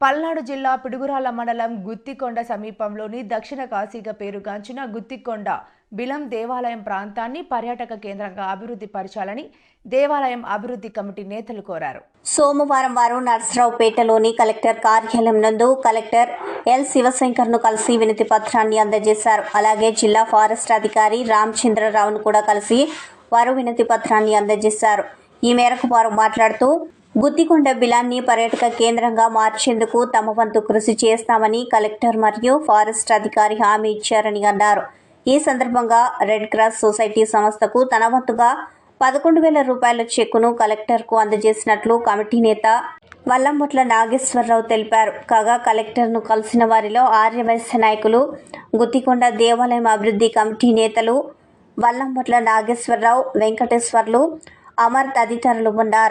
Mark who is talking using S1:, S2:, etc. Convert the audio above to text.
S1: పల్నాడు జిల్లా పిడుగురాల మండలం గుత్తికొండ సమీపంలోని దక్షిణ కాశీగా పేరుగాంచిన గుత్తికొండ బిలం దేవాలయం ప్రాంతాన్ని పర్యాటక కేంద్రంగా అభివృద్ధి పరచాలని దేవాలయం అభివృద్ధి కమిటీ నేతలు కోరారు.
S2: సోమవారం వారు నర్సరావుపేటలోని కలెక్టర్ కార్యాలయం నందు కలెక్టర్ ఎల్ శివశంకర్ను కలిసి వినతి పత్రాన్ని అందజేశారు. అలాగే జిల్లా ఫారెస్ట్ అధికారి రామచంద్రరావును కూడా కలిసి వారు వినతి పత్రాన్ని అందజేశారు. ఈ మేరకు వారు మాట్లాడుతూ గుత్తికొండ బిలాన్ని పర్యాటక కేంద్రంగా మార్చేందుకు తమ వంతు కృషి చేస్తామని కలెక్టర్ మరియు ఫారెస్ట్ అధికారి హామీ ఇచ్చారని అన్నారు. ఈ సందర్భంగా రెడ్ క్రాస్ సొసైటీ సంస్థకు తన వంతుగా పదకొండు వేల రూపాయల చెక్కును కలెక్టర్కు అందజేసినట్లు కమిటీ నేత వల్లంబొట్ల నాగేశ్వరరావు తెలిపారు. కాగా కలెక్టర్ను కలిసిన వారిలో ఆర్యవైశ్య నాయకులు గుత్తికొండ దేవాలయం అభివృద్ధి కమిటీ నేతలు వల్లంబొట్ల నాగేశ్వరరావు వెంకటేశ్వర్లు అమర్ తదితరులు ఉన్నారు.